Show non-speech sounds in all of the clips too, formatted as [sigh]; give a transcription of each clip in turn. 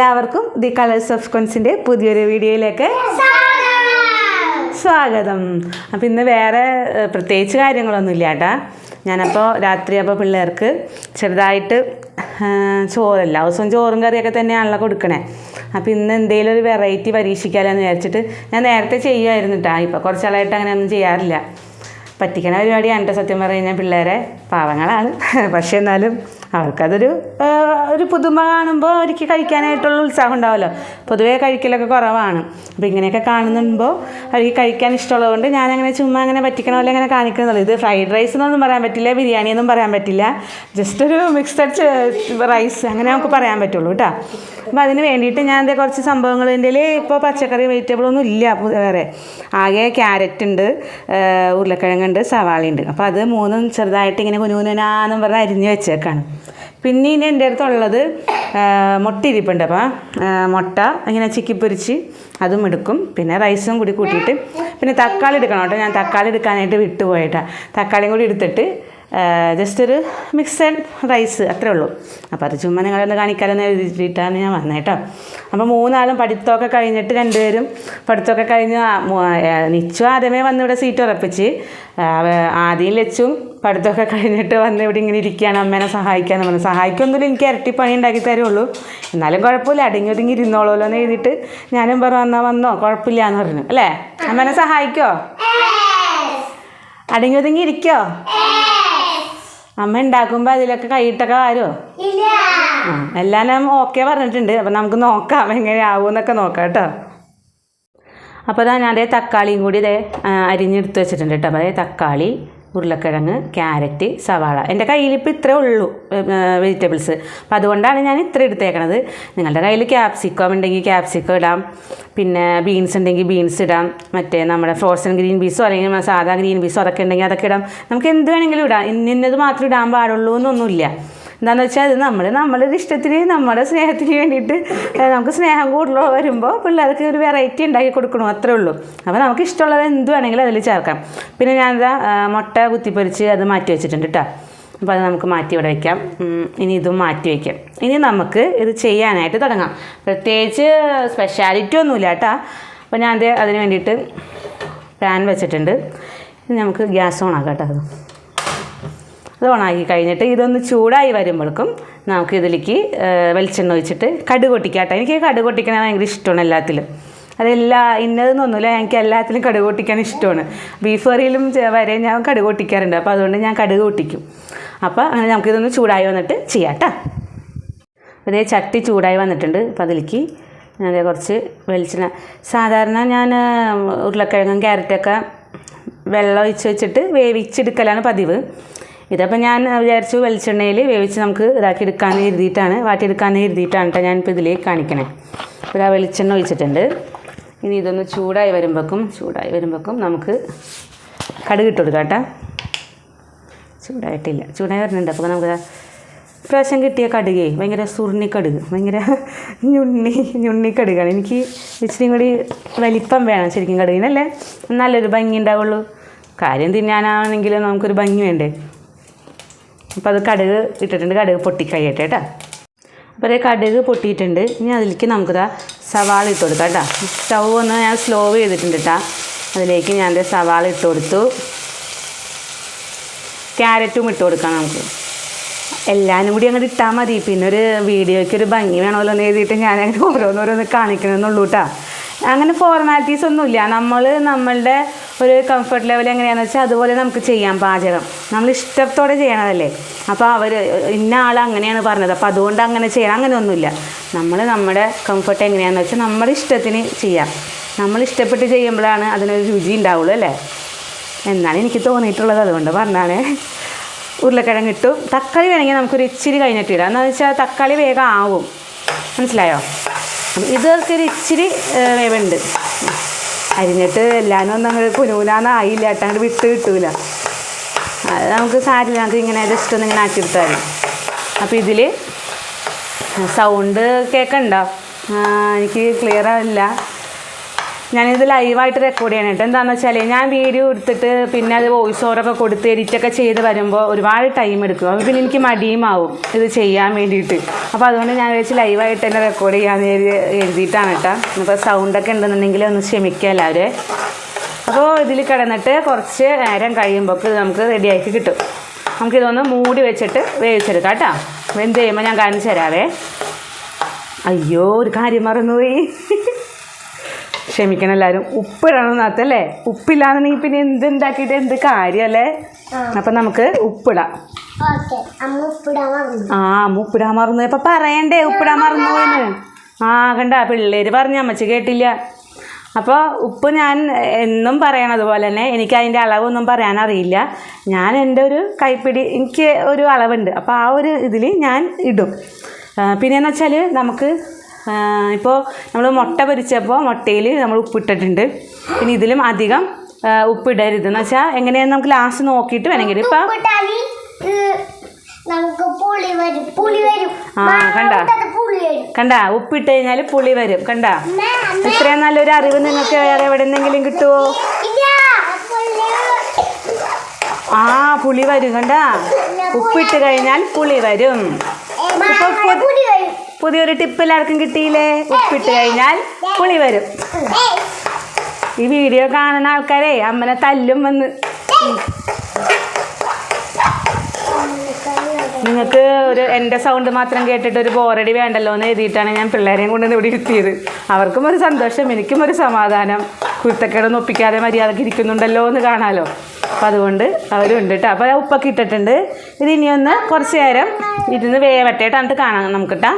എല്ലാവർക്കും the colours of കൊൻസിന്റെ പുതിയൊരു വീഡിയോയിലേക്ക് സ്വാഗതം. അപ്പം ഇന്ന് വേറെ പ്രത്യേകിച്ച് കാര്യങ്ങളൊന്നും ഇല്ല കേട്ടാ. ഞാനപ്പോൾ രാത്രി അപ്പോൾ പിള്ളേർക്ക് ചെറുതായിട്ട് ചോറ് ചോറല്ല ദിവസവും ചോറും കറിയൊക്കെ തന്നെയാണല്ലോ കൊടുക്കണേ. അപ്പോൾ ഇന്ന് എന്തെങ്കിലും ഒരു വെറൈറ്റി പരീക്ഷിക്കാമല്ലോ എന്ന് വിചാരിച്ചിട്ട് ഞാൻ നേരത്തെ ചെയ്യുമായിരുന്നു കേട്ടാ ഇപ്പോൾ കുറച്ചാളായിട്ട് അങ്ങനെയൊന്നും ചെയ്യാറില്ല. പറ്റിക്കണ പരിപാടിയാണ് കേട്ടോ സത്യം പറഞ്ഞു കഴിഞ്ഞാൽ പിള്ളേരെ. പാവങ്ങളാണ്. [laughs] പക്ഷേ എന്നാലും അവർക്കതൊരു ഒരു പുതുമ കാണുമ്പോൾ അവർക്ക് കഴിക്കാനായിട്ടുള്ള ഉത്സാഹം ഉണ്ടാവുമല്ലോ പൊതുവേ കഴിക്കലൊക്കെ കുറവാണ്. അപ്പോൾ ഇങ്ങനെയൊക്കെ കാണുന്നുമ്പോൾ അവർക്ക് കഴിക്കാൻ ഇഷ്ടമുള്ളതുകൊണ്ട് ഞാനങ്ങനെ ചുമ്മാ അങ്ങനെ പറ്റിക്കണ പോലെ അങ്ങനെ കാണിക്കുന്നുള്ളൂ. ഇത് ഫ്രൈഡ് റൈസ് എന്നൊന്നും പറയാൻ പറ്റില്ല ബിരിയാണി എന്നും പറയാൻ പറ്റില്ല. ജസ്റ്റ് ഒരു മിക്സഡ് റൈസ് അങ്ങനെ നമുക്ക് പറയാൻ പറ്റുള്ളൂ കേട്ടോ. അപ്പോൾ അതിന് വേണ്ടിയിട്ട് ഞാൻ എന്താ കുറച്ച് സംഭവങ്ങൾ എന്റെ ഇപ്പോൾ പച്ചക്കറി വെജിറ്റബിൾ ഒന്നും ഇല്ല വേറെ. ആകെ ക്യാരറ്റ് ഉണ്ട് ഉരുളക്കിഴങ്ങുണ്ട് സവാളയുണ്ട് അപ്പോൾ അത് മൂന്നും ചെറുതായിട്ട് ഇങ്ങനെ കുനുകുനാന്നും പറഞ്ഞ് അരിഞ്ഞ് വെച്ചേക്കാണ്. പിന്നെ ഇനി എന്റെ അടുത്തുള്ളത് മുട്ട ഇരിപ്പുണ്ട് അപ്പം മുട്ട ഇങ്ങനെ ചിക്കി പൊരിച്ച് അതും എടുക്കും. പിന്നെ റൈസും കൂടി കൂട്ടിയിട്ട് പിന്നെ തക്കാളി എടുക്കണം കേട്ടോ. ഞാൻ തക്കാളി എടുക്കാനായിട്ട് വിട്ടുപോയിട്ടാണ് തക്കാളിയും കൂടി എടുത്തിട്ട് ജസ്റ്റ് ഒരു മിക്സഡ് റൈസ് അത്രേ ഉള്ളൂ. അപ്പോൾ അത് ചുമ്മാ നിങ്ങളൊന്ന് കാണിക്കാമെന്ന് എഴുതിയിട്ടാണ് ഞാൻ വന്നത് കേട്ടോ. അപ്പോൾ മൂന്നാളും പഠിത്തമൊക്കെ കഴിഞ്ഞിട്ട് രണ്ടുപേരും പഠിത്തമൊക്കെ കഴിഞ്ഞ് നിച്ചു ആദ്യമേ വന്ന് ഇവിടെ സീറ്റ് ഉറപ്പിച്ച് ആദ്യം ലച്ചും പഠിത്തമൊക്കെ കഴിഞ്ഞിട്ട് വന്ന് ഇവിടെ ഇങ്ങനെ ഇരിക്കുകയാണ് അമ്മേനെ സഹായിക്കാന്ന് പറഞ്ഞു. സഹായിക്കൊന്നുമില്ല എനിക്ക് ഇരട്ടി പണി ഉണ്ടാക്കി തരുള്ളൂ. എന്നാലും കുഴപ്പമില്ല അടങ്ങി ഒതുങ്ങി ഇരുന്നോളൂല്ലോ എന്ന് എഴുതിയിട്ട് ഞാനും പറഞ്ഞു വന്നാൽ വന്നോ കുഴപ്പമില്ല എന്ന് പറഞ്ഞു. അല്ലേ? അമ്മേനെ സഹായിക്കോ? അടങ്ങി ഒതുങ്ങി ഇരിക്കോ? അമ്മ ഉണ്ടാക്കുമ്പോൾ അതിലൊക്കെ കൈയിട്ടൊക്കെ വരുമോ ആ എല്ലാം ഓക്കെ പറഞ്ഞിട്ടുണ്ട്. അപ്പം നമുക്ക് നോക്കാം എങ്ങനെയാവും എന്നൊക്കെ നോക്കാം കേട്ടോ. അപ്പോൾ അതാ ഞാൻ അതേ തക്കാളിയും കൂടി ഇതേ അരിഞ്ഞെടുത്ത് വെച്ചിട്ടുണ്ട് കേട്ടോ. അപ്പോൾ അതേ തക്കാളി ഉരുളക്കിഴങ്ങ് ക്യാരറ്റ് സവാള. എന്റെ കയ്യിലിപ്പോൾ ഇത്രേ ഉള്ളൂ വെജിറ്റബിൾസ്. അപ്പം അതുകൊണ്ടാണ് ഞാൻ ഇത്ര എടുത്തേക്കണത്. നിങ്ങളുടെ കയ്യിൽ ക്യാപ്സിക്കം ഉണ്ടെങ്കിൽ ക്യാപ്സിക്കം ഇടാം. പിന്നെ ബീൻസ് ഉണ്ടെങ്കിൽ ബീൻസ് ഇടാം. മറ്റേ നമ്മുടെ ഫ്രോസൺ ഗ്രീൻ പീസോ അല്ലെങ്കിൽ സാധാ ഗ്രീൻ പീസോ അതൊക്കെ ഉണ്ടെങ്കിൽ അതൊക്കെ ഇടാം. നമുക്ക് എന്ത് വേണമെങ്കിലും ഇടാം. ഇന്നത് മാത്രം ഇടാൻ പാടുള്ളൂ എന്നൊന്നുമില്ല. എന്താണെന്ന് വെച്ചാൽ അത് നമ്മൾ നമ്മളുടെ ഇഷ്ടത്തിന് നമ്മുടെ സ്നേഹത്തിന് വേണ്ടിയിട്ട് നമുക്ക് സ്നേഹം കൂടുതൽ വരുമ്പോൾ പിള്ളേർക്ക് ഒരു വെറൈറ്റി ഉണ്ടാക്കി കൊടുക്കണം അത്രേ ഉള്ളൂ. അപ്പോൾ നമുക്ക് ഇഷ്ടമുള്ളത് എന്ത് വേണമെങ്കിലും അതിൽ ചേർക്കാം. പിന്നെ ഞാനിതാ മുട്ട കുത്തിപ്പൊരിച്ച് അത് മാറ്റി വെച്ചിട്ടുണ്ട് കേട്ടോ അപ്പോൾ അത് നമുക്ക് മാറ്റി ഇവിടെ വയ്ക്കാം ഇനി ഇതും മാറ്റി വയ്ക്കാം ഇനി നമുക്ക് ഇത് ചെയ്യാനായിട്ട് തുടങ്ങാം. പ്രത്യേകിച്ച് സ്പെഷ്യാലിറ്റി ഒന്നുമില്ല കേട്ടോ അപ്പോൾ ഞാൻ അതിന് വേണ്ടിയിട്ട് പാൻ വെച്ചിട്ടുണ്ട്. ഇനി നമുക്ക് ഗ്യാസ് ഓൺ ആക്കാം കേട്ടോ അത്. അത് ഓണാക്കി കഴിഞ്ഞിട്ട് ഇതൊന്ന് ചൂടായി വരുമ്പോഴേക്കും നമുക്ക് ഇതിലേക്ക് വെളിച്ചെണ്ണ ഒഴിച്ചിട്ട് കടുക് പൊട്ടിക്കാട്ടോ. എനിക്ക് കടുക് പൊട്ടിക്കണത് ഭയങ്കര ഇഷ്ടമാണ് എല്ലാത്തിലും. അതെല്ലാ ഇന്നതെന്നൊന്നുമില്ല എനിക്ക് എല്ലാത്തിലും കടുക് പൊട്ടിക്കാൻ ഇഷ്ടമാണ്. ബീഫ് കറിയിലും വരെ ഞാൻ കടുക് പൊട്ടിക്കാറുണ്ട്. അപ്പോൾ അതുകൊണ്ട് ഞാൻ കടുക് പൊട്ടിക്കും. അപ്പോൾ അങ്ങനെ നമുക്കിതൊന്ന് ചൂടായി വന്നിട്ട് ചെയ്യാം കേട്ടോ ഇതേ ചട്ടി ചൂടായി വന്നിട്ടുണ്ട്. അപ്പോൾ അതിലേക്ക് ദേ കുറച്ച് വെളിച്ചെണ്ണ. സാധാരണ ഞാൻ ഉരുളക്കിഴങ്ങും ക്യാരറ്റൊക്കെ വെള്ളം ഒഴിച്ച് വെച്ചിട്ട് വേവിച്ചെടുക്കലാണ് പതിവ്. ഇതപ്പോൾ ഞാൻ വിചാരിച്ചു വെളിച്ചെണ്ണയിൽ വേവിച്ച് നമുക്ക് ഇതാക്കി എടുക്കാൻ എഴുതിയിട്ടാണ് വാട്ടിയെടുക്കാൻ എഴുതിയിട്ടാണ് കേട്ടോ ഞാനിപ്പോൾ ഇതിലേക്ക് കാണിക്കണേ. ഇപ്പോൾ ആ വെളിച്ചെണ്ണ ഒഴിച്ചിട്ടുണ്ട്. ഇനി ഇതൊന്ന് ചൂടായി വരുമ്പോഴേക്കും ചൂടായി വരുമ്പോഴേക്കും നമുക്ക് കടുക് ഇട്ട് കൊടുക്കാം കേട്ടോ. ചൂടായിട്ടില്ല. ചൂടായി വരുന്നുണ്ട്. അപ്പോൾ നമുക്ക് പ്രാവശ്യം കിട്ടിയ കടുകേ ഭയങ്കര സുർണി കടുക് ഭയങ്കര ഞുണ്ണി ഞുണ്ണി കടുകാണ്. എനിക്ക് ഇച്ചിരി കൂടി വലിപ്പം വേണം ശരിക്കും കടുകിനല്ലേ. നല്ലൊരു ഭംഗി ഉണ്ടാവുള്ളൂ. കാര്യം തിന്നാനാണെങ്കിൽ നമുക്കൊരു ഭംഗി വേണ്ടേ? അപ്പോൾ അത് കടുക് ഇട്ടിട്ടുണ്ട്. കടുക് പൊട്ടിക്കഴിയട്ടെ കേട്ടോ. അപ്പോൾ അതേ കടുക് പൊട്ടിയിട്ടുണ്ട്. ഇനി അതിലേക്ക് നമുക്കിതാ സവാള ഇട്ട് കൊടുക്കാം കേട്ടോ. സ്റ്റൗ ഒന്ന് ഞാൻ സ്ലോ ചെയ്തിട്ടുണ്ട് കേട്ടോ. അതിലേക്ക് ഞാൻ സവാള ഇട്ട് കൊടുത്തു. ക്യാരറ്റും ഇട്ട് കൊടുക്കാം നമുക്ക്. എല്ലാവരും കൂടി അങ്ങോട്ട് ഇട്ടാൽ മതി. പിന്നെ ഒരു വീഡിയോയ്ക്ക് ഒരു ഭംഗി വേണമല്ലോ എന്ന് എഴുതിയിട്ട് ഞാൻ അങ്ങനെ ഓരോന്നോരോന്ന് കാണിക്കണമെന്നുള്ളൂ കേട്ടോ. അങ്ങനെ ഫോർമാലിറ്റീസ് ഒന്നുമില്ല. നമ്മൾ നമ്മളുടെ ഒരു കംഫർട്ട് ലെവൽ എങ്ങനെയാണെന്ന് വെച്ചാൽ അതുപോലെ നമുക്ക് ചെയ്യാം പാചകം. നമ്മൾ ഇഷ്ടത്തോടെ ചെയ്യണതല്ലേ. അപ്പോൾ അവർ ഇന്ന ആൾ അങ്ങനെയാണ് പറഞ്ഞത്. അപ്പോൾ അതുകൊണ്ട് അങ്ങനെ ചെയ്യണം. അങ്ങനെയൊന്നുമില്ല. നമ്മൾ നമ്മുടെ കംഫർട്ട് എങ്ങനെയാണെന്ന് വെച്ചാൽ നമ്മുടെ ഇഷ്ടത്തിന് ചെയ്യാം. നമ്മൾ ഇഷ്ടപ്പെട്ട് ചെയ്യുമ്പോഴാണ് അതിനൊരു രുചി ഉണ്ടാവുള്ളൂ അല്ലേ? എന്നാണ് എനിക്ക് തോന്നിയിട്ടുള്ളത്. അതുകൊണ്ട് പറഞ്ഞാണ്. ഉരുളക്കിഴങ്ങ് ഇട്ടു. തക്കാളി വേണമെങ്കിൽ നമുക്കൊരു ഇച്ചിരി കഴിഞ്ഞിട്ട് ഇടാം. എന്താണെന്ന് വെച്ചാൽ തക്കാളി വേഗം ആവും. മനസ്സിലായോ? ഇതൊക്കെ ഒരു ഇച്ചിരി വേവുണ്ട്. അരിഞ്ഞിട്ട് എല്ലാവരും ഒന്നും അങ്ങ് കുനൂനാന്ന് ഏട്ടാ അങ്ങോട്ട് വിട്ട് കിട്ടൂല. അത് നമുക്ക് സാരില്ല നമുക്ക് ഇങ്ങനെ ജസ്റ്റ് ഒന്ന് ഇങ്ങനെ ആക്കി എടുത്താൽ അപ്പോൾ ഇതിൽ സൗണ്ട് കേൾക്കണ്ട എനിക്ക് ക്ലിയർ ആവില്ല. ഞാനിത് ലൈവായിട്ട് റെക്കോർഡ് ചെയ്യണം കേട്ടോ. എന്താണെന്ന് വെച്ചാൽ ഞാൻ വീഡിയോ എടുത്തിട്ട് പിന്നെ അത് വോയിസ് ഓവറൊക്കെ കൊടുത്ത് എഡിറ്റൊക്കെ ചെയ്ത് വരുമ്പോൾ ഒരുപാട് ടൈം എടുക്കും. അപ്പോൾ പിന്നെ എനിക്ക് മടിയും ആവും ഇത് ചെയ്യാൻ വേണ്ടിയിട്ട്. അപ്പോൾ അതുകൊണ്ട് ഞാൻ വെച്ച് ലൈവായിട്ട് തന്നെ റെക്കോർഡ് ചെയ്യാമെന്ന് എഴുതി എഴുതിയിട്ടാണ് കേട്ടോ. ഇപ്പോൾ സൗണ്ടൊക്കെ ഉണ്ടെന്നുണ്ടെങ്കിൽ ഒന്ന് ക്ഷമിക്കുക എല്ലാവരും. അപ്പോൾ ഇതിൽ കിടന്നിട്ട് കുറച്ച് നേരം കഴിയുമ്പോൾ നമുക്ക് റെഡിയാക്കി കിട്ടും. നമുക്കിതൊന്ന് മൂടി വെച്ചിട്ട് വേവിച്ചെടുക്കാം കേട്ടോ. എന്ത് ചെയ്യുമ്പോൾ ഞാൻ കാണിച്ചു തരാവേ. അയ്യോ ഒരു കാര്യം മറന്നുപോയി. ക്ഷമിക്കണം എല്ലാവരും ഉപ്പിടണം എന്നത്തല്ലേ ഉപ്പില്ലാന്നുണ്ടെങ്കിൽ പിന്നെ എന്ത് ഉണ്ടാക്കിയിട്ട് എന്ത് കാര്യമല്ലേ അപ്പം നമുക്ക് ഉപ്പിടാം. ആ അമ്മ ഉപ്പിടാൻ മറന്നു. അപ്പം പറയണ്ടേ ഉപ്പിടാൻ മറന്നു പോയെന്ന് ആ കണ്ട പിള്ളേര് പറഞ്ഞു അമ്മച്ചി കേട്ടില്ല. അപ്പോൾ ഉപ്പ് ഞാൻ എന്നും പറയണത് പോലെ തന്നെ എനിക്ക് അതിന്റെ അളവൊന്നും പറയാനറിയില്ല ഞാൻ എന്റെ ഒരു കൈപ്പിടി എനിക്ക് ഒരു അളവുണ്ട്. അപ്പോൾ ആ ഒരു ഇതിൽ ഞാൻ ഇടും. പിന്നെ പിന്നെയെന്ന് വെച്ചാൽ നമുക്ക് ഇപ്പോൾ നമ്മൾ മുട്ട പൊരിച്ചപ്പോൾ മുട്ടയിൽ നമ്മൾ ഉപ്പിട്ടിട്ടുണ്ട്. പിന്നെ ഇതിലും അധികം ഉപ്പിടരുത്. എന്ന് വെച്ചാൽ എങ്ങനെയാണെന്ന് നമുക്ക് ലാസ്റ്റ് നോക്കിയിട്ട് വേണമെങ്കിൽ ഇപ്പം നമുക്ക് പുളി വരും. പുളി വരും. ആ, കണ്ട കണ്ട? ഉപ്പിട്ട് കഴിഞ്ഞാൽ പുളി വരും. കണ്ട? ഇത്രയും നല്ലൊരു അറിവ് നിങ്ങൾക്ക് വേറെ എവിടെ നിന്നെങ്കിലും കിട്ടുമോ ആ പുളി വരും. കണ്ട? ഉപ്പിട്ട് കഴിഞ്ഞാൽ പുളി വരും. ഏ, പുളി വരും പുതിയൊരു ടിപ്പ് എല്ലാവർക്കും കിട്ടിയില്ലേ? ഉപ്പിട്ട് കഴിഞ്ഞാൽ പുളി വരും. ഈ വീഡിയോ കാണുന്ന ആൾക്കാരെ അമ്മനെ തല്ലും വന്ന്. നിങ്ങൾക്ക് ഒരു എന്റെ സൗണ്ട് മാത്രം കേട്ടിട്ട് ഒരു ബോറടി വേണ്ടല്ലോ എന്ന് എഴുതിയിട്ടാണ് ഞാൻ പിള്ളേരെയും കൊണ്ട് ഇവിടെ ഇരുത്തിയത്. അവർക്കും ഒരു സന്തോഷം എനിക്കും ഒരു സമാധാനം. കുരുത്തക്കേടൊന്നും ഒപ്പിക്കാതെ മര്യാദയ്ക്ക് ഇരിക്കുന്നുണ്ടല്ലോ എന്ന് കാണാമല്ലോ അപ്പം അതുകൊണ്ട് അവരുണ്ട് കേട്ടോ അപ്പോൾ ഉപ്പൊക്കെ ഇട്ടിട്ടുണ്ട്. ഇത് ഇനിയൊന്ന് കുറച്ച് നേരം ഇരുന്ന് വേവട്ടെ കാണാം നമുക്ക് കേട്ടോ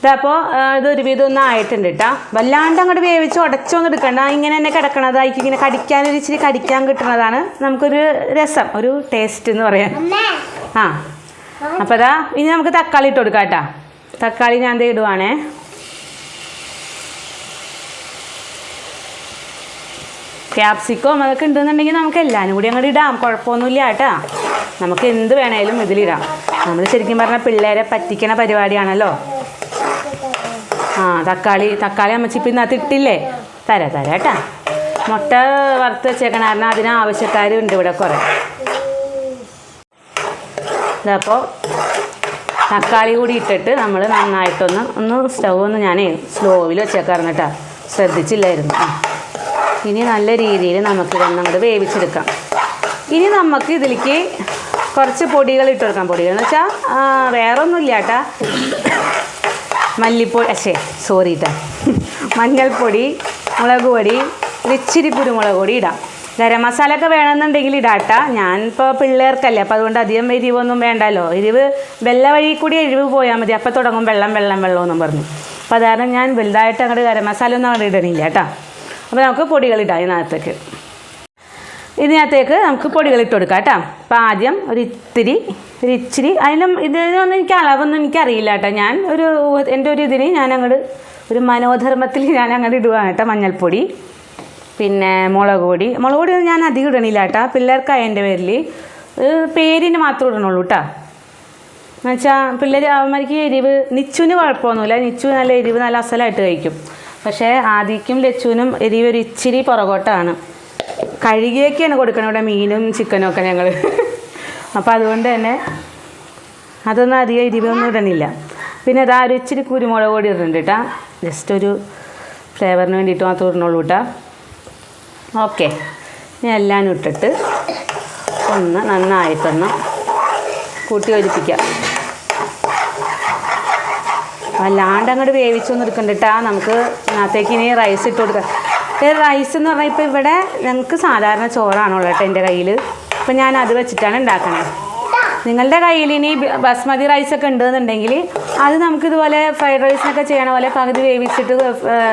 ഇതപ്പോൾ ഇതൊരു ഒരുവിധം ഒന്നും ആയിട്ടുണ്ട് കേട്ടോ വല്ലാണ്ട് അങ്ങോട്ട് വേവിച്ച് ഉടച്ചൊന്നും എടുക്കണ്ട ഇങ്ങനെ തന്നെ കിടക്കണതായിരിക്കും. ഇങ്ങനെ കടിക്കാനൊരു ഇച്ചിരി കടിക്കാൻ കിട്ടുന്നതാണ് നമുക്കൊരു രസം ഒരു ടേസ്റ്റ് എന്ന് പറയാം ആ. അപ്പോൾ അതാ ഇനി നമുക്ക് തക്കാളി ഇട്ട് കൊടുക്കാം കേട്ടോ തക്കാളി ഞാൻ ദേ ഇടുവാണേ. ക്യാപ്സിക്കോ അതൊക്കെ ഉണ്ടെന്നുണ്ടെങ്കിൽ നമുക്ക് എല്ലാവരും കൂടി അങ്ങോട്ട് ഇടാം. കുഴപ്പമൊന്നുമില്ല കേട്ടോ നമുക്ക് എന്ത് വേണേലും ഇതിലിടാം. നമ്മൾ ശരിക്കും പറഞ്ഞാൽ പിള്ളേരെ പറ്റിക്കണ പരിപാടിയാണല്ലോ. ആ തക്കാളി തക്കാളി അമ്മച്ചി ഇപ്പം ഇതിനകത്ത് ഇട്ടില്ലേ? തരാ തരാം കേട്ടാ. മുട്ട വറുത്ത് വെച്ചേക്കണ കാരണം അതിന് ഇവിടെ കുറേ. ഇതപ്പോൾ തക്കാളി കൂടി ഇട്ടിട്ട് നമ്മൾ നന്നായിട്ടൊന്ന് ഒന്ന് സ്റ്റൗ ഒന്ന് ഞാൻ സ്ലോവിൽ വെച്ചേക്കാറുണ്ട് കേട്ടോ. ശ്രദ്ധിച്ചില്ലായിരുന്നു. ഇനി നല്ല രീതിയിൽ നമുക്ക് ഇതൊന്നും അങ്ങോട്ട് വേവിച്ചെടുക്കാം. ഇനി നമുക്ക് ഇതിലേക്ക് കുറച്ച് പൊടികൾ ഇട്ട് കൊടുക്കാം. പൊടികൾ എന്ന് വെച്ചാൽ വേറെ ഒന്നുമില്ല കേട്ടാ. മല്ലിപ്പൊടി അശേ സോറി കേട്ടോ മഞ്ഞൾപ്പൊടി മുളക് പൊടി ഇച്ചിരി കുരുമുളക് പൊടി ഇടാം. ഗരം മസാല ഒക്കെ വേണമെന്നുണ്ടെങ്കിൽ ഇടാട്ട. ഇപ്പോൾ പിള്ളേർക്കല്ലേ അപ്പോൾ അതുകൊണ്ട് അധികം എരിവൊന്നും വേണ്ടല്ലോ. എരിവ് വെള്ള വഴി കൂടി എരിവ് പോയാൽ മതി. അപ്പോൾ തുടങ്ങും വെള്ളം വെള്ളം വെള്ളം എന്നും പറഞ്ഞു. അപ്പോൾ അതാണ് ഞാൻ വലുതായിട്ട് അങ്ങോട്ട് ഗരം മസാല ഒന്നും അങ്ങോട്ട് ഇടണില്ല കേട്ടോ. അപ്പോൾ നമുക്ക് പൊടികൾ ഇടാം ഇതിനകത്തേക്ക്. ഇതിനകത്തേക്ക് നമുക്ക് പൊടികൾ ഇട്ട് കൊടുക്കാം കേട്ടോ. അപ്പോൾ ആദ്യം ഒരു ഇത്തിരി ഒരു ഇച്ചിരി. അതിനും ഇതിനൊന്നും എനിക്ക് അളവൊന്നും എനിക്കറിയില്ല കേട്ടോ. ഞാൻ ഒരു എന്റെ ഒരു ഇതിന് ഞാൻ അങ്ങോട്ട് ഒരു മനോധർമ്മത്തിൽ ഞാൻ അങ്ങോട്ട് ഇടുവാണ് കേട്ടോ മഞ്ഞൾപ്പൊടി. പിന്നെ മുളക് പൊടി. മുളക് പൊടി ഞാൻ അധികം ഇടണില്ല കേട്ടോ. പിള്ളേർക്കായ എന്റെ പേരിൽ പേരിന് മാത്രം ഇടണുള്ളൂ കേട്ടോ. എന്നുവെച്ചാൽ പിള്ളേർ അവന്മാർക്ക് എരിവ് നിച്ചുവിന് കുഴപ്പമൊന്നുമില്ല. നിച്ചു നല്ല എരിവ് നല്ല അസലായിട്ട് കഴിക്കും. പക്ഷേ ആദിക്കും ലച്ചുവിനും എരിവ് ഒരു ഇച്ചിരി പുറകോട്ടാണ്. കഴുകിയൊക്കെയാണ് കൊടുക്കണം ഇവിടെ മീനും ചിക്കനും ഒക്കെ ഞങ്ങൾ അപ്പോൾ അതുകൊണ്ട് തന്നെ അതൊന്നും അധികം എരിവൊന്നും ഇടണില്ല. പിന്നെ അതാ ഒരു ഇച്ചിരി കുരുമുളക് പൊടി ഇടുന്നുണ്ട് കേട്ടോ. ജസ്റ്റ് ഒരു ഫ്ലേവറിന് വേണ്ടിയിട്ട് മാത്രം ഇടണുള്ളൂ കേട്ടോ. ഓക്കെ ഇനി എല്ലാം ഇട്ടിട്ട് ഒന്ന് നന്നായിട്ടൊന്ന് കൂട്ടി ഒലിപ്പിക്കാം വല്ലാണ്ട് അങ്ങോട്ട് വേവിച്ചൊന്നും എടുക്കണ്ടിട്ടാ നമുക്ക് അതിനകത്തേക്ക് ഇനി റൈസ് ഇട്ട് കൊടുക്കാം. റൈസ് എന്ന് പറഞ്ഞാൽ ഇപ്പോൾ ഇവിടെ ഞങ്ങൾക്ക് സാധാരണ ചോറാണുള്ളത് കേട്ടോ എന്റെ കയ്യിൽ അപ്പോൾ ഞാൻ അത് വെച്ചിട്ടാണ് ഉണ്ടാക്കണത് നിങ്ങളുടെ കയ്യിൽ ഇനി ബസ്മതി റൈസ് ഒക്കെ ഉണ്ടെന്നുണ്ടെങ്കിൽ അത് നമുക്ക് ഇതുപോലെ ഫ്രൈഡ് റൈസിനൊക്കെ ചെയ്യണ പോലെ പകുതി വേവിച്ചിട്ട്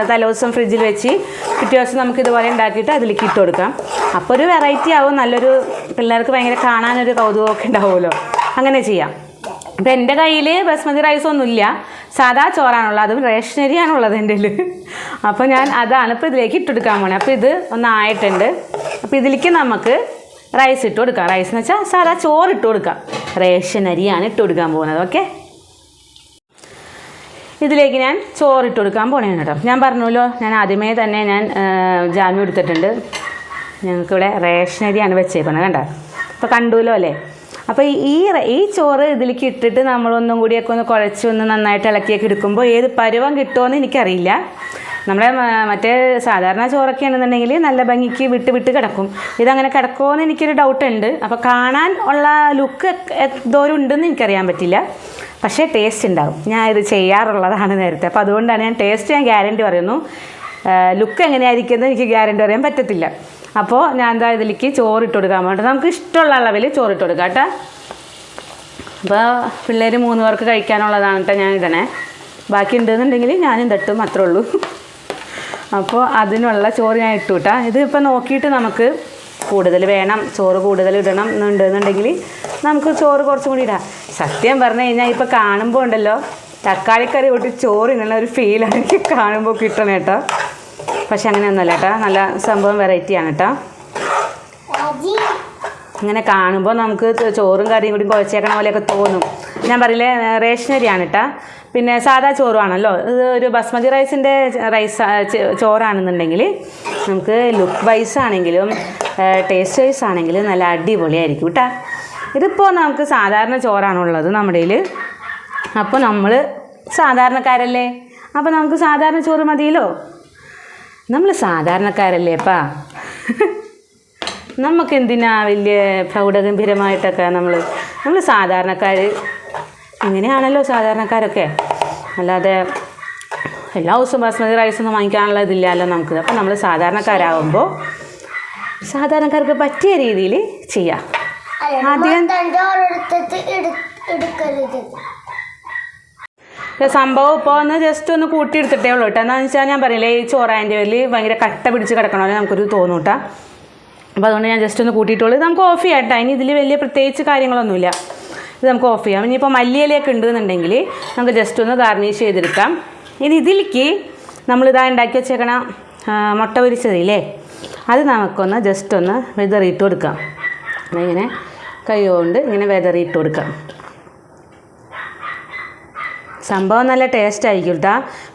തലേദിവസം ഫ്രിഡ്ജിൽ വെച്ച് പിറ്റേ ദിവസം നമുക്ക് ഇതുപോലെ ഉണ്ടാക്കിയിട്ട് അതിലേക്ക് ഇട്ട് കൊടുക്കാം. അപ്പോൾ ഒരു വെറൈറ്റി ആവും. നല്ലൊരു പിള്ളേർക്ക് ഭയങ്കര കാണാനൊരു കൗതുകമൊക്കെ ഉണ്ടാവുമല്ലോ. അങ്ങനെ ചെയ്യാം. അപ്പം എന്റെ കയ്യിൽ ബസ്മതി റൈസ് ഒന്നുമില്ല. സാധാ ചോറാണുള്ളത് അതും റേഷനരിയാണുള്ളത് എന്റെ അപ്പോൾ ഞാൻ അതാണ് ഇപ്പോൾ ഇതിലേക്ക് ഇട്ടെടുക്കാൻ പോണേ. അപ്പോൾ ഇത് ഒന്നായിട്ടുണ്ട്. അപ്പോൾ ഇതിലേക്ക് നമുക്ക് റൈസ് ഇട്ട് കൊടുക്കാം. റൈസ് എന്ന് വെച്ചാൽ സാധാ ചോറ് ഇട്ട് കൊടുക്കാം. റേഷനരിയാണ് ഇട്ട് കൊടുക്കാൻ പോകുന്നത് ഓക്കെ ഇതിലേക്ക് ഞാൻ ചോറിട്ട് കൊടുക്കാൻ പോണേണ് കേട്ടോ ഞാൻ പറഞ്ഞല്ലോ ഞാൻ ആദ്യമേ തന്നെ ഞാൻ ജാമ്യം എടുത്തിട്ടുണ്ട്. ഞങ്ങൾക്കിവിടെ റേഷനരിയാണ് വെച്ചേക്കുന്നത് കണ്ട? അപ്പോൾ കണ്ടുവല്ലോ അല്ലേ? അപ്പോൾ ഈ ഈ ചോറ് ഇതിലേക്ക് ഇട്ടിട്ട് നമ്മളൊന്നും കൂടിയൊക്കെ ഒന്ന് കുഴച്ച് ഒന്ന് നന്നായിട്ട് ഇളക്കിയൊക്കെ എടുക്കുമ്പോൾ ഏത് പരുവം കിട്ടുമെന്ന് എനിക്കറിയില്ല. നമ്മുടെ മ- മറ്റേ സാധാരണ ചോറൊക്കെ ആണെന്നുണ്ടെങ്കിൽ നല്ല ഭംഗിക്ക് വിട്ട് വിട്ട് കിടക്കും. ഇതങ്ങനെ കിടക്കുമോ എന്ന് എനിക്കൊരു ഡൗട്ട് ഉണ്ട്. അപ്പോൾ കാണാൻ ഉള്ള ലുക്ക് എന്തോരം ഉണ്ടെന്ന് എനിക്കറിയാൻ പറ്റില്ല. പക്ഷേ ടേസ്റ്റ് ഉണ്ടാവും. ഞാൻ ഇത് ചെയ്യാറുള്ളതാണ് നേരത്തെ. അപ്പോൾ അതുകൊണ്ടാണ് ഞാൻ ടേസ്റ്റ് ഞാൻ ഗ്യാരണ്ടി പറയുന്നു. ലുക്ക് എങ്ങനെയായിരിക്കുമെന്ന് എനിക്ക് ഗ്യാരണ്ടി പറയാൻ പറ്റത്തില്ല. അപ്പോൾ ഞാൻ എന്താ ഇതിലേക്ക് ചോറിട്ട് കൊടുക്കാൻ വേണ്ടി നമുക്ക് ഇഷ്ടമുള്ള അളവിൽ ചോറിട്ട് കൊടുക്കാം കേട്ടോ. അപ്പോൾ പിള്ളേർ മൂന്ന് പേർക്ക് കഴിക്കാനുള്ളതാണ് കേട്ടോ ഞാൻ ഇടണേ ബാക്കി ഉണ്ടെന്നുണ്ടെങ്കിൽ ഞാനും തട്ടും അത്രേ ഉള്ളൂ. അപ്പോൾ അതിനുള്ള ചോറ് ഞാൻ ഇട്ടു കേട്ടോ. ഇത് ഇപ്പോൾ നോക്കിയിട്ട് നമുക്ക് കൂടുതൽ വേണം. ചോറ് കൂടുതൽ ഇടണം എന്നുണ്ടെന്നുണ്ടെങ്കിൽ നമുക്ക് ചോറ് കുറച്ചും കൂടി ഇടാം. സത്യം പറഞ്ഞു കഴിഞ്ഞാൽ ഇപ്പോൾ കാണുമ്പോൾ ഉണ്ടല്ലോ തക്കാളിക്കറി കൂട്ടി ചോറ് ഇങ്ങനെ ഒരു ഫീലാണ് എനിക്ക് കാണുമ്പോൾ കിട്ടണേ കേട്ടോ. പക്ഷെ അങ്ങനെയൊന്നുമല്ല കേട്ടോ. നല്ല സംഭവം വെറൈറ്റിയാണ് കേട്ടോ. ഇങ്ങനെ കാണുമ്പോൾ നമുക്ക് ചോറും കറിയും കൂടി കുഴച്ചേക്കണ പോലെയൊക്കെ തോന്നും. ഞാൻ പറയില്ലേ റേഷനരിയാണ് കേട്ടോ. പിന്നെ സാധാ ചോറുമാണല്ലോ ഇത് ഒരു ബസ്മതി റൈസിന്റെ റൈസ് ചോറാണെന്നുണ്ടെങ്കിൽ നമുക്ക് ലുക്ക് വൈസ് ആണെങ്കിലും ടേസ്റ്റ് വൈസ് ആണെങ്കിലും നല്ല അടിപൊളിയായിരിക്കും കേട്ടോ. ഇതിപ്പോൾ നമുക്ക് സാധാരണ ചോറാണുള്ളത് നമ്മുടെ അപ്പോൾ നമ്മൾ സാധാരണക്കാരല്ലേ? അപ്പോൾ നമുക്ക് സാധാരണ ചോറ് മതിയല്ലോ? നമ്മൾ സാധാരണക്കാരല്ലേപ്പാ നമുക്ക് എന്തിനാ വലിയ പ്രൗഢഗംഭീരമായിട്ടൊക്കെ നമ്മൾ നമ്മൾ സാധാരണക്കാർ ഇങ്ങനെയാണല്ലോ സാധാരണക്കാരൊക്കെ. അല്ലാതെ എല്ലാ ദിവസവും ബസ്മതി റൈസൊന്നും വാങ്ങിക്കാനുള്ള ഇതില്ലല്ലോ നമുക്ക്. അപ്പോൾ നമ്മൾ സാധാരണക്കാരാകുമ്പോൾ സാധാരണക്കാർക്ക് പറ്റിയ രീതിയിൽ ചെയ്യാം. ആദ്യം സംഭവം ഇപ്പോൾ ഒന്ന് ജസ്റ്റ് ഒന്ന് കൂട്ടിയെടുത്തിട്ടേ ഉള്ളൂ കേട്ടോ എന്താണെന്ന് വെച്ചാൽ ഞാൻ പറയില്ലേ ഈ ചോറാന്റെ വലിയ ഭയങ്കര കട്ട പിടിച്ച് കിടക്കണമെന്ന് നമുക്കൊരു തോന്നും കേട്ടോ അപ്പോൾ അതുകൊണ്ട് ഞാൻ ജസ്റ്റ് ഒന്ന് കൂട്ടിയിട്ടുള്ളൂ. നമുക്ക് ഓഫ് ചെയ്യാം കേട്ടോ ഇനി ഇതിൽ വലിയ പ്രത്യേകിച്ച് കാര്യങ്ങളൊന്നുമില്ല. ഇത് നമുക്ക് ഓഫ് ചെയ്യാം. ഇനിയിപ്പോൾ മല്ലിയിലയൊക്കെ ഉണ്ടെന്നുണ്ടെങ്കിൽ നമുക്ക് ജസ്റ്റ് ഒന്ന് ഗാർണിഷ് ചെയ്തെടുക്കാം. ഇനി ഇതിലേക്ക് നമ്മളിതാ ഉണ്ടാക്കി വെച്ചേക്കണ മുട്ട പൊരിച്ചതില്ലേ അത് നമുക്കൊന്ന് ജസ്റ്റ് ഒന്ന് വെതറിയിട്ട് കൊടുക്കാം. ഇങ്ങനെ കൈ കൊണ്ട് ഇങ്ങനെ വെതറിയിട്ട് കൊടുക്കാം. സംഭവം നല്ല ടേസ്റ്റ് ആയിരിക്കും കേട്ടോ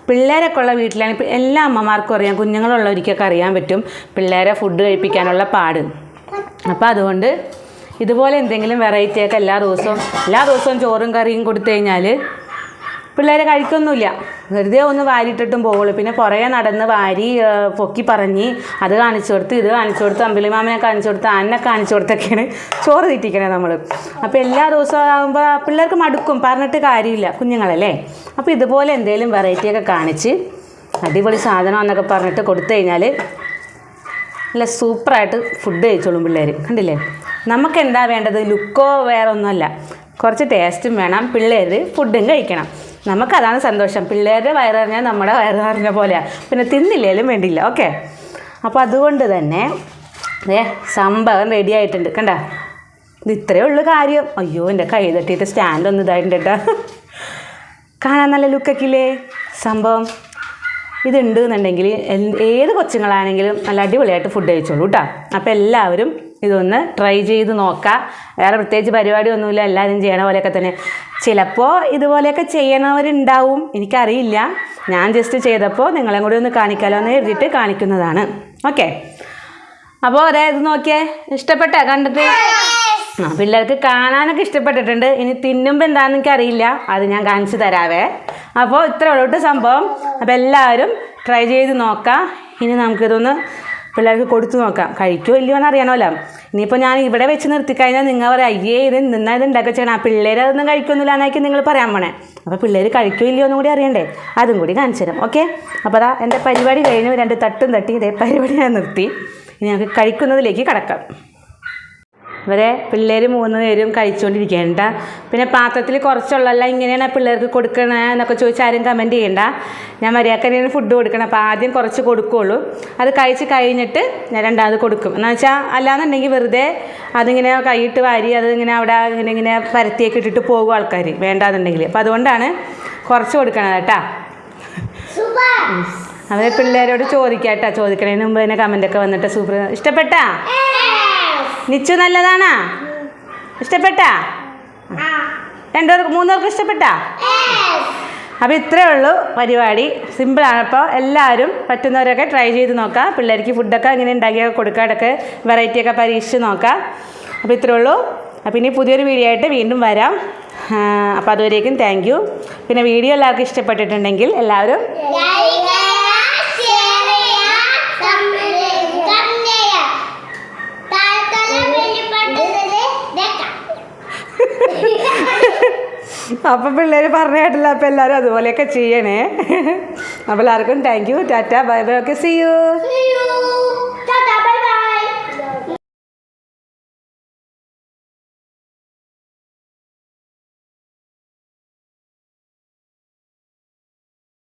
പിള്ളേരൊക്കെ ഉള്ള വീട്ടിലാണ് ഇപ്പം എല്ലാ അമ്മമാർക്കും അറിയാം കുഞ്ഞുങ്ങളുള്ളവർക്കൊക്കെ അറിയാൻ പറ്റും പിള്ളേരെ ഫുഡ് കഴിപ്പിക്കാനുള്ള പാട്. അപ്പോൾ അതുകൊണ്ട് ഇതുപോലെ എന്തെങ്കിലും വെറൈറ്റിയൊക്കെ എല്ലാ ദിവസവും എല്ലാ ദിവസവും ചോറും കറിയും കൊടുത്തു കഴിഞ്ഞാൽ പിള്ളേരെ കഴിക്കൊന്നുമില്ല. വെറുതെ ഒന്ന് വാരിയിട്ടിട്ടും പോകുള്ളൂ പിന്നെ പുറകെ നടന്ന് വാരി പൊക്കി പറഞ്ഞ് അത് കാണിച്ചു കൊടുത്ത് ഇത് കാണിച്ചു കൊടുത്ത് അമ്പിളിമാമനെ കാണിച്ചു കൊടുത്ത് അന്നെ കാണിച്ചു കൊടുത്തൊക്കെയാണ് ചോറ് തീറ്റിക്കണേ നമ്മൾ അപ്പോൾ എല്ലാ ദിവസവും ആകുമ്പോൾ പിള്ളേർക്ക് മടുക്കും. പറഞ്ഞിട്ട് കാര്യമില്ല. കുഞ്ഞുങ്ങളല്ലേ. അപ്പോൾ ഇതുപോലെ എന്തെങ്കിലും വെറൈറ്റിയൊക്കെ കാണിച്ച് അടിപൊളി സാധനം എന്നൊക്കെ പറഞ്ഞിട്ട് കൊടുത്തു കഴിഞ്ഞാൽ നല്ല സൂപ്പറായിട്ട് ഫുഡ് കഴിച്ചോളും പിള്ളേർ കണ്ടില്ലേ? നമുക്ക് എന്താ വേണ്ടത്? ലുക്കോ വേറെ ഒന്നുമല്ല കുറച്ച് ടേസ്റ്റും വേണം. പിള്ളേർ ഫുഡും കഴിക്കണം. നമുക്കതാണ് സന്തോഷം. പിള്ളേരുടെ വയറിഞ്ഞാൽ നമ്മുടെ വയറ് നിറഞ്ഞ പോലെയാണ് പിന്നെ തിന്നില്ലേലും വേണ്ടില്ല. ഓക്കെ. അപ്പോൾ അതുകൊണ്ട് തന്നെ ഏ സംഭവം റെഡി ആയിട്ടുണ്ട്. കണ്ട? ഇത് ഇത്രയേ ഉള്ളൂ കാര്യം. അയ്യോ എന്റെ കൈ തട്ടിയിട്ട് സ്റ്റാൻഡ് ഒന്ന് ഇതായിട്ടുണ്ട് കേട്ടോ. കാണാൻ നല്ല ലുക്കൊക്കെ ഇല്ലേ? സംഭവം. ഇതുണ്ട് എന്നുണ്ടെങ്കിൽ ഏത് കൊച്ചുങ്ങളാണെങ്കിലും നല്ല അടിപൊളിയായിട്ട് ഫുഡ് കഴിച്ചോളൂ കേട്ടോ അപ്പോൾ എല്ലാവരും ഇതൊന്ന് ട്രൈ ചെയ്ത് നോക്കാം. വേറെ പ്രത്യേകിച്ച് പരിപാടിയൊന്നുമില്ല എല്ലാവരും ചെയ്യണ പോലെയൊക്കെ തന്നെ. ചിലപ്പോൾ ഇതുപോലെയൊക്കെ ചെയ്യണവരുണ്ടാവും. എനിക്കറിയില്ല. ഞാൻ ജസ്റ്റ് ചെയ്തപ്പോൾ നിങ്ങളെ കൂടി ഒന്ന് കാണിക്കാമല്ലോ എന്ന് എഴുതിയിട്ട് കാണിക്കുന്നതാണ്. ഓക്കെ അപ്പോൾ അതെ ഇത് നോക്കിയേ. ഇഷ്ടപ്പെട്ട കണ്ടിട്ട് ആ പിള്ളേർക്ക് കാണാനൊക്കെ ഇഷ്ടപ്പെട്ടിട്ടുണ്ട്. ഇനി തിന്നുമ്പോൾ എന്താണെന്ന് എനിക്കറിയില്ല. അത് ഞാൻ കാണിച്ചു തരാവേ. അപ്പോൾ ഇത്ര ഉള്ളൂട്ട് സംഭവം. അപ്പോൾ എല്ലാവരും ട്രൈ ചെയ്ത് നോക്കാം. ഇനി നമുക്കിതൊന്ന് പിള്ളേർക്ക് കൊടുത്തു നോക്കാം. കഴിക്കുമോ ഇല്ലയോ എന്ന് അറിയണമല്ലോ ഇനിയിപ്പോൾ ഞാൻ ഇവിടെ വെച്ച് നിർത്തിക്കഴിഞ്ഞാൽ നിങ്ങൾ പറയാം അയ്യേ ഇത് നിന്നാ ഇത് ഉണ്ടാക്കി ചെയ്യണം ആ പിള്ളേർ അതൊന്നും കഴിക്കൊന്നുമില്ല എന്നായിരിക്കും നിങ്ങൾ പറയാൻ പോണേ. അപ്പോൾ പിള്ളേർ കഴിക്കുമോ ഇല്ലയോ എന്നും കൂടി അറിയണ്ടേ. അതും കൂടി കാണിച്ചു തരാം ഓക്കെ? അപ്പോൾ അതാ എന്റെ പരിപാടി കഴിഞ്ഞു രണ്ട് തട്ടും തട്ടി ഇതേ പരിപാടി ഞാൻ നിർത്തി. ഇനി ഞങ്ങൾക്ക് കഴിക്കുന്നതിലേക്ക് കടക്കാം. ഇവരെ പിള്ളേർ മൂന്ന് പേരും കഴിച്ചുകൊണ്ടിരിക്കേണ്ട പിന്നെ പാത്രത്തിൽ കുറച്ചുള്ളല്ല ഇങ്ങനെയാണ് പിള്ളേർക്ക് കൊടുക്കണേ എന്നൊക്കെ ചോദിച്ചാൽ ആരും കമന്റ് ചെയ്യണ്ട. ഞാൻ മര്യാദക്കനെയാണ് ഫുഡ് കൊടുക്കണം. അപ്പോൾ ആദ്യം കുറച്ച് കൊടുക്കുകയുള്ളൂ അത് കഴിച്ച് കഴിഞ്ഞിട്ട് ഞാൻ രണ്ടാമത് കൊടുക്കും. എന്ന് വെച്ചാൽ അല്ലാന്നുണ്ടെങ്കിൽ വെറുതെ അതിങ്ങനെ കൈയിട്ട് വാരി അതിങ്ങനെ അവിടെ ഇങ്ങനെ ഇങ്ങനെ പരത്തിയൊക്കെ ഇട്ടിട്ട് പോകും ആൾക്കാർ വേണ്ടാന്നുണ്ടെങ്കിൽ അപ്പോൾ അതുകൊണ്ടാണ് കുറച്ച് കൊടുക്കണത് കേട്ടാ. അവരെ പിള്ളേരോട് ചോദിക്കാം കേട്ടോ ചോദിക്കണതിന് മുമ്പ് തന്നെ കമന്റൊക്കെ വന്നിട്ട്. സൂപ്പർ ഇഷ്ടപ്പെട്ടാ? നിച്ചു നല്ലതാണാ? ഇഷ്ടപ്പെട്ടാ? രണ്ടുപേർക്ക് മൂന്നുപേർക്ക് ഇഷ്ടപ്പെട്ടാ? അപ്പോൾ ഇത്രയേ ഉള്ളൂ പരിപാടി. സിമ്പിളാണ് അപ്പോൾ എല്ലാവരും പറ്റുന്നവരൊക്കെ ട്രൈ ചെയ്ത് നോക്കാം. പിള്ളേർക്ക് ഫുഡൊക്കെ ഇങ്ങനെ ഉണ്ടാക്കിയൊക്കെ കൊടുക്കാടൊക്കെ വെറൈറ്റി ഒക്കെ പരീക്ഷിച്ച് നോക്കാം. അപ്പോൾ ഇത്രയേ ഉള്ളൂ. അപ്പോൾ ഇനി പുതിയൊരു വീഡിയോ ആയിട്ട് വീണ്ടും വരാം. അപ്പോൾ അതുവരേക്കും താങ്ക് യു പിന്നെ വീഡിയോ എല്ലാവർക്കും ഇഷ്ടപ്പെട്ടിട്ടുണ്ടെങ്കിൽ എല്ലാവരും അപ്പോൾ പിള്ളേർ പറഞ്ഞ കേട്ടില്ല അപ്പോൾ എല്ലാവരും അതുപോലെയൊക്കെ ചെയ്യണേ. അപ്പോൾ എല്ലാവർക്കും thank you tata bye bye okay see you.